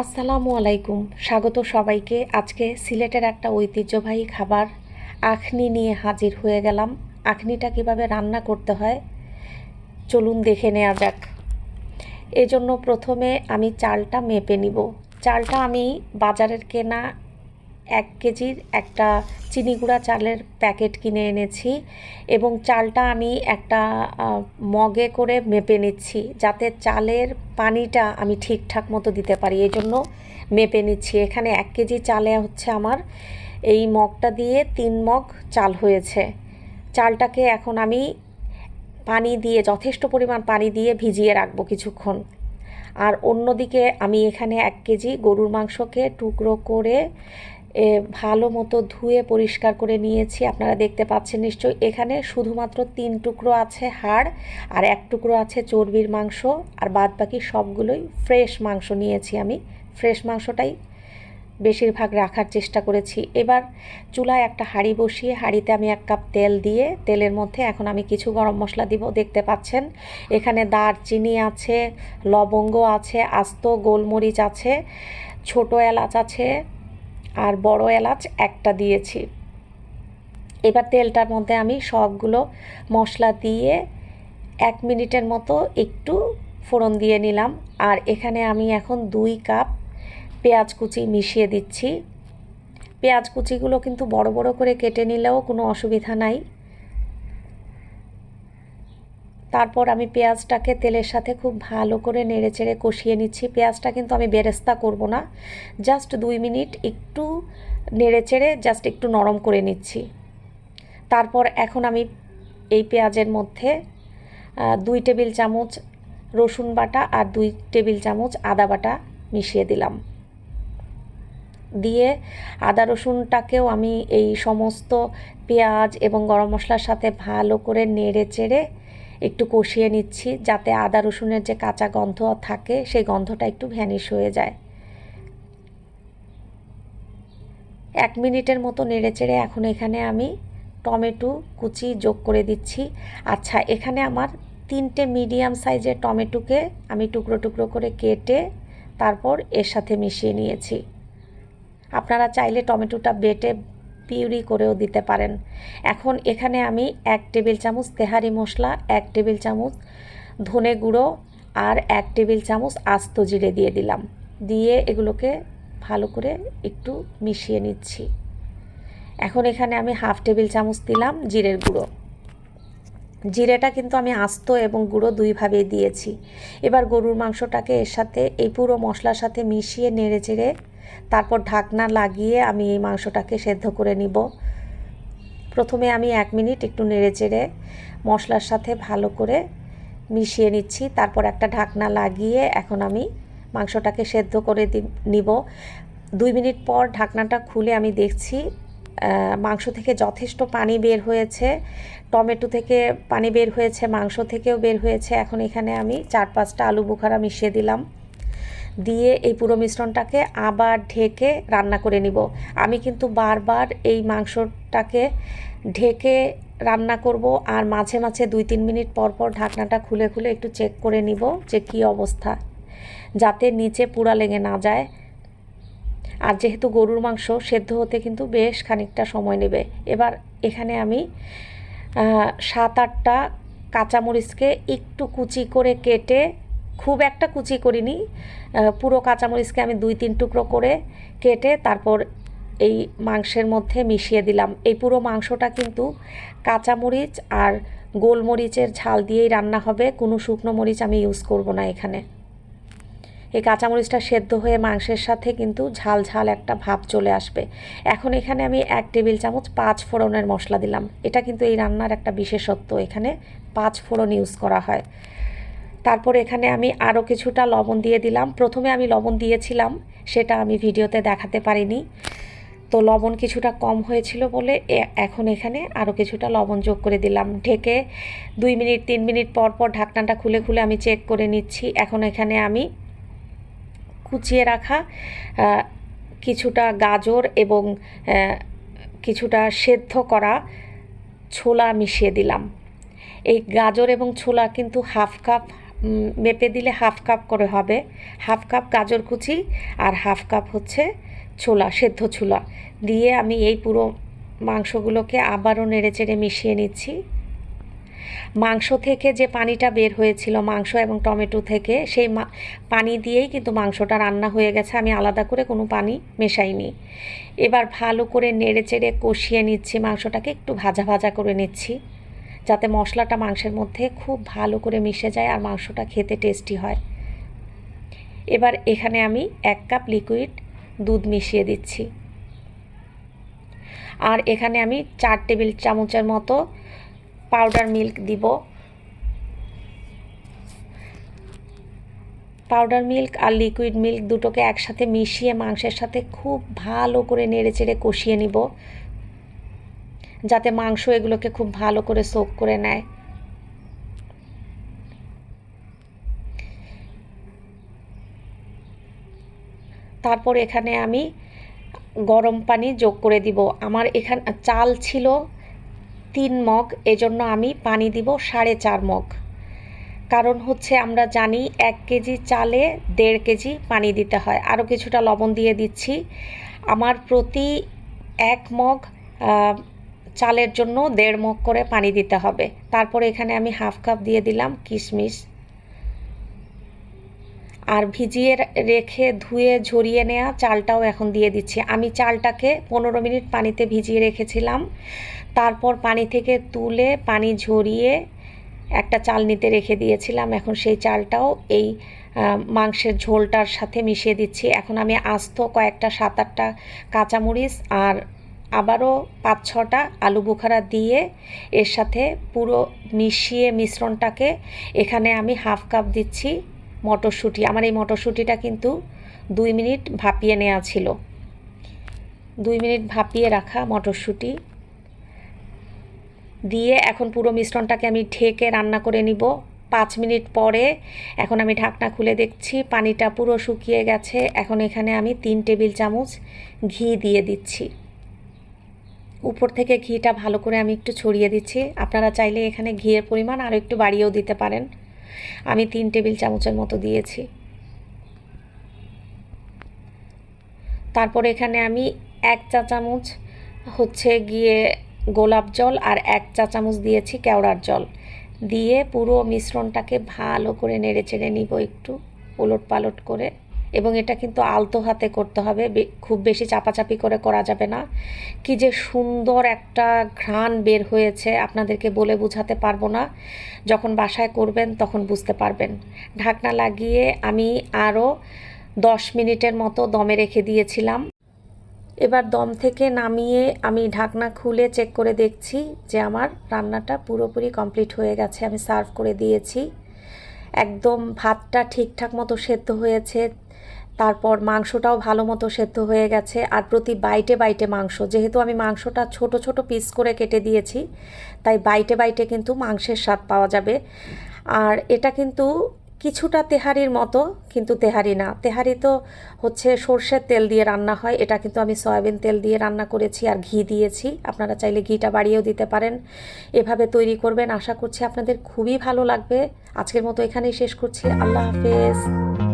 আসসালামু আলাইকুম। স্বাগত সবাইকে। আজকে সিলেটের একটা ঐতিহ্যবাহী খাবার, আখনি নিয়ে হাজির হয়ে গেলাম। আখনিটা কীভাবে রান্না করতে হয়, চলুন দেখে নেওয়া যাক। এজন্য প্রথমে আমি চালটা মেপে নিব। চালটা আমি বাজারের কেনা এক কেজির একটা চিনি গুঁড়া চালের প্যাকেট কিনে এনেছি এবং চালটা আমি একটা মগে করে মেপে নিচ্ছি যাতে চালের পানিটা আমি ঠিকঠাক মতো দিতে পারি। এই জন্য মেপে নিচ্ছি। এখানে এক কেজি চালে হচ্ছে আমার এই মগটা দিয়ে তিন মগ চাল হয়েছে। চালটাকে এখন আমি পানি দিয়ে, যথেষ্ট পরিমাণ পানি দিয়ে ভিজিয়ে রাখব কিছুক্ষণ। আর অন্যদিকে আমি এখানে এক কেজি গরুর মাংসকে টুকরো করে ভালো মতো ধুয়ে পরিষ্কার করে নিয়েছি। আপনারা দেখতে পাচ্ছেন নিশ্চয়ই। এখানে শুধুমাত্র তিন টুকরো আছে হাড় আর এক টুকরো আছে চর্বির মাংস। আর বাদ বাকি সবগুলোই ফ্রেশ মাংস নিয়েছি আমি। ফ্রেশ মাংসটাই বেশিরভাগ রাখার চেষ্টা করেছি। এবার চুলায় একটা হাঁড়ি বসিয়ে হাঁড়িতে আমি এক কাপ তেল দিয়ে, তেলের মধ্যে এখন আমি কিছু গরম মশলা দিব। দেখতে পাচ্ছেন, এখানে দারচিনি আছে, লবঙ্গ আছে, আস্ত গোলমরিচ আছে, ছোট এলাচ আছে আর বড় এলাচ একটা দিয়েছি। এবার তেলটার মধ্যে আমি সবগুলো মশলা দিয়ে এক মিনিটের মতো একটু ফোড়ন দিয়ে নিলাম। আর এখানে আমি এখন দুই কাপ পেঁয়াজ কুচি মিশিয়ে দিচ্ছি। পেঁয়াজ কুচিগুলো কিন্তু বড় বড় করে কেটে নিলেও কোনো অসুবিধা নাই। তারপর আমি পেঁয়াজটাকে তেলের সাথে খুব ভালো করে নেড়ে চেড়ে কষিয়ে নিচ্ছি। পেঁয়াজটা কিন্তু আমি বেরেস্তা করব না। জাস্ট দুই মিনিট একটু নেড়ে চেড়ে জাস্ট একটু নরম করে নিচ্ছি। তারপর এখন আমি এই পেঁয়াজের মধ্যে দুই টেবিল চামচ রসুন বাটা আর দুই টেবিল চামচ আদা বাটা মিশিয়ে দিলাম। দিয়ে আদা রসুনটাকেও আমি এই সমস্ত পেঁয়াজ এবং গরম মশলার সাথে ভালো করে নেড়ে চেড়ে একটু কষিয়ে নিচ্ছি যাতে আদা রসুনের যে কাঁচা গন্ধ থাকে, সেই গন্ধটা একটু ভ্যানিশ হয়ে যায়। এক মিনিটের মতো নেড়েচেড়ে এখন এখানে আমি টমেটো কুচি যোগ করে দিচ্ছি। আচ্ছা এখানে আমার তিনটে মিডিয়াম সাইজের টমেটোকে আমি টুকরো টুকরো করে কেটে তারপর এর সাথে মিশিয়ে নিয়েছি। আপনারা চাইলে টমেটোটা বেটে পিউরি করেও দিতে পারেন। এখন এখানে আমি এক টেবিল চামচ তেহারি মশলা, এক টেবিল চামচ ধনে গুঁড়ো আর এক টেবিল চামচ আস্ত জিরে দিয়ে দিলাম। দিয়ে এগুলোকে ভালো করে একটু মিশিয়ে নিচ্ছি। এখন এখানে আমি হাফ টেবিল চামচ দিলাম জিরের গুঁড়ো। জিরেটা কিন্তু আমি আস্ত এবং গুঁড়ো দুইভাবেই দিয়েছি। এবার গরুর মাংসটাকে এর সাথে এই পুরো মশলার সাথে মিশিয়ে নেড়ে চেড়ে তারপর ঢাকনা লাগিয়ে আমি এই মাংসটাকে সেদ্ধ করে নিব। প্রথমে আমি এক মিনিট একটু নেড়ে চেড়ে মশলার সাথে ভালো করে মিশিয়ে নিচ্ছি। তারপর একটা ঢাকনা লাগিয়ে এখন আমি মাংসটাকে সেদ্ধ করে নিব। দুই মিনিট পর ঢাকনাটা খুলে আমি দেখছি মাংস থেকে যথেষ্ট পানি বের হয়েছে। টমেটো থেকে পানি বের হয়েছে, মাংস থেকেও বের হয়েছে। এখন এখানে আমি চার পাঁচটা আলু বুখারা মিশিয়ে দিলাম। দিয়ে এই পুরো মিশ্রণটাকে আবার ঢেকে রান্না করে নিব। আমি কিন্তু বারবার এই মাংসটাকে ঢেকে রান্না করব আর মাঝে মাঝে দুই তিন মিনিট পর পর ঢাকনাটা খুলে খুলে একটু চেক করে নিব যে কী অবস্থা, যাতে নিচে পুড়া লেগে না যায়। আর যেহেতু গরুর মাংস সেদ্ধ হতে কিন্তু বেশ খানিকটা সময় নেবে। এবার এখানে আমি সাত আটটা কাঁচামরিচকে একটু কুচি করে কেটে খুব একটা কুচি করিনি। পুরো কাঁচামরিচকে আমি দুই তিন টুকরো করে কেটে তারপর এই মাংসের মধ্যে মিশিয়ে দিলাম। এই পুরো মাংসটা কিন্তু কাঁচামরিচ আর গোলমরিচের ঝাল দিয়েই রান্না হবে। কোনো শুকনো মরিচ আমি ইউজ করব না এখানে। এই কাঁচামরিচটা সেদ্ধ হয়ে মাংসের সাথে কিন্তু ঝাল ঝাল একটা ভাব চলে আসবে। এখন এখানে আমি এক টেবিল চামচ পাঁচ ফোড়নের মশলা দিলাম। এটা কিন্তু এই রান্নার একটা বিশেষত্ব। এখানে পাঁচ ফোড়ন ইউজ করা হয়। তারপর এখানে আমি আরও কিছুটা লবণ দিয়ে দিলাম। প্রথমে আমি লবণ দিয়েছিলাম, সেটা আমি ভিডিওতে দেখাতে পারিনি। তো লবণ কিছুটা কম হয়েছিল বলে এখন এখানে আরও কিছুটা লবণ যোগ করে দিলাম। ঢেকে দুই মিনিট, তিন মিনিট পর পর ঢাকনাটা খুলে খুলে আমি চেক করে নিচ্ছি। এখন এখানে আমি কুচিয়ে রাখা কিছুটা গাজর এবং কিছুটা সেদ্ধ করা ছোলা মিশিয়ে দিলাম। এই গাজর এবং ছোলা কিন্তু হাফ কাপ মেপে দিলে হাফ কাপ করে হবে। হাফ কাপ গাজর কুচি আর হাফ কাপ হচ্ছে ছোলা, সেদ্ধ ছোলা। দিয়ে আমি এই পুরো মাংসগুলোকে আবারও নেড়েচেড়ে মিশিয়ে নিচ্ছি। মাংস থেকে যে পানিটা বের হয়েছিল, মাংস এবং টমেটো থেকে, সেই পানি দিয়েই কিন্তু মাংসটা রান্না হয়ে গেছে। আমি আলাদা করে কোনো পানি মেশাইনি। এবার ভালো করে নেড়ে চেড়ে কষিয়ে নিচ্ছি, মাংসটাকে একটু ভাজা ভাজা করে নিচ্ছি। যাতে মশলাটা মাংসের মধ্যে খুব ভালো করে মিশে যায় আর মাংসটা খেতে টেস্টি হয়। এবার এখানে আমি এক কাপ লিকুইড দুধ মিশিয়ে দিচ্ছি। আর এখানে আমি চার টেবিল চামচের মতো পাউডার মিল্ক দিব। পাউডার মিল্ক আর লিকুইড মিল্ক দুটোকে একসাথে মিশিয়ে মাংসের সাথে খুব ভালো করে নেড়েচেড়ে কষিয়ে নিব। যাতে মাংস এগুলোকে খুব ভালো করে সোক করে নেয়। তারপর এখানে আমি গরম পানি যোগ করে দিব। আমার এখানে, চাল ছিল তিন মগ, এজন্য আমি পানি দিব সাড়ে চার মগ। কারণ হচ্ছে আমরা জানি এক কেজি চালে দেড় কেজি পানি দিতে হয়। আরও কিছুটা লবণ দিয়ে দিচ্ছি। আমার প্রতি এক মগ চালের জন্য দেড় মগ করে পানি দিতে হবে। তারপরে এখানে আমি হাফ কাপ দিয়ে দিলাম কিশমিশ। আর ভিজিয়ে রেখে ধুয়ে ঝরিয়ে নেওয়া চালটাও এখন দিয়ে দিচ্ছি। আমি চালটাকে পনেরো মিনিট পানিতে ভিজিয়ে রেখেছিলাম। তারপর পানি থেকে তুলে পানি ঝরিয়ে একটা চাল নিতে রেখে দিয়েছিলাম। এখন সেই চালটাও এই মাংসের ঝোলটার সাথে মিশিয়ে দিচ্ছি। এখন আমি আস্ত কয়েকটা সাত আটটা কাঁচামরিচ আর আবারও পাঁচ, ছটা আলু বোখারা দিয়ে এর সাথে পুরো মিশিয়ে মিশ্রণটাকে এখানে আমি হাফ কাপ দিচ্ছি মটরশুঁটি। আমার এই মটরশুঁটিটা কিন্তু দুই মিনিট ভাপিয়ে নেওয়া ছিল। দুই মিনিট ভাপিয়ে রাখা মটরশুঁটি। দিয়ে এখন পুরো মিশ্রণটাকে আমি ঢেকে রান্না করে নিব। পাঁচ মিনিট পরে এখন আমি ঢাকনা খুলে দেখছি, পানিটা পুরো শুকিয়ে গেছে। এখন এখানে আমি তিন টেবিল চামচ ঘি দিয়ে দিচ্ছি। উপর থেকে ঘিটা ভালো করে আমি একটু ছড়িয়ে দিচ্ছি। আপনারা চাইলে এখানে ঘিয়ের পরিমাণ আরও একটু বাড়িয়েও দিতে পারেন। আমি তিন টেবিল চামচের মতো দিয়েছি। তারপর এখানে আমি এক চা চামচ হচ্ছে গিয়ে গোলাপ জল আর এক চা চামচ দিয়েছি কেওড়ার জল। দিয়ে পুরো মিশ্রণটাকে ভালো করে নেড়ে চেড়ে নিব একটু, ওলট পালট করে। এবং এটা কিন্তু আলতো হাতে করতে হবে খুব বেশি চাপাচাপি করে করা যাবে না। কি যে সুন্দর একটা ঘ্রাণ বের হয়েছে, আপনাদেরকে বলে বোঝাতে পারব না। যখন বাসায় করবেন তখন বুঝতে পারবেন। ঢাকনা লাগিয়ে আমি আরও দশ মিনিটের মতো দমে রেখে দিয়েছিলাম। এবার দম থেকে নামিয়ে আমি ঢাকনা খুলে চেক করে দেখছি যে আমার রান্নাটা পুরোপুরি কমপ্লিট হয়ে গেছে, আমি সার্ভ করে দিয়েছি। একদম ভাতটা ঠিকঠাক মতো সেদ্ধ হয়েছে তারপর মাংসটাও ভালো মতো সেদ্ধ হয়ে গেছে আর প্রতি বাইটে বাইটে মাংস। যেহেতু আমি মাংসটা ছোট ছোট পিস করে কেটে দিয়েছি, তাই বাইটে বাইটে কিন্তু মাংসের স্বাদ পাওয়া যাবে। আর এটা কিন্তু কিছুটা তেহারির মতো, কিন্তু তেহারি না। তেহারি তো হচ্ছে সর্ষের তেল দিয়ে রান্না হয়, এটা কিন্তু আমি সয়াবিন তেল দিয়ে রান্না করেছি আর ঘি দিয়েছি। আপনারা চাইলে ঘিটা বাড়িয়েও দিতে পারেন। এভাবে তৈরি করবেন। আশা করছি আপনাদের খুবই ভালো লাগবে। আজকের মতো এখানেই শেষ করছি। আল্লাহ হাফেজ।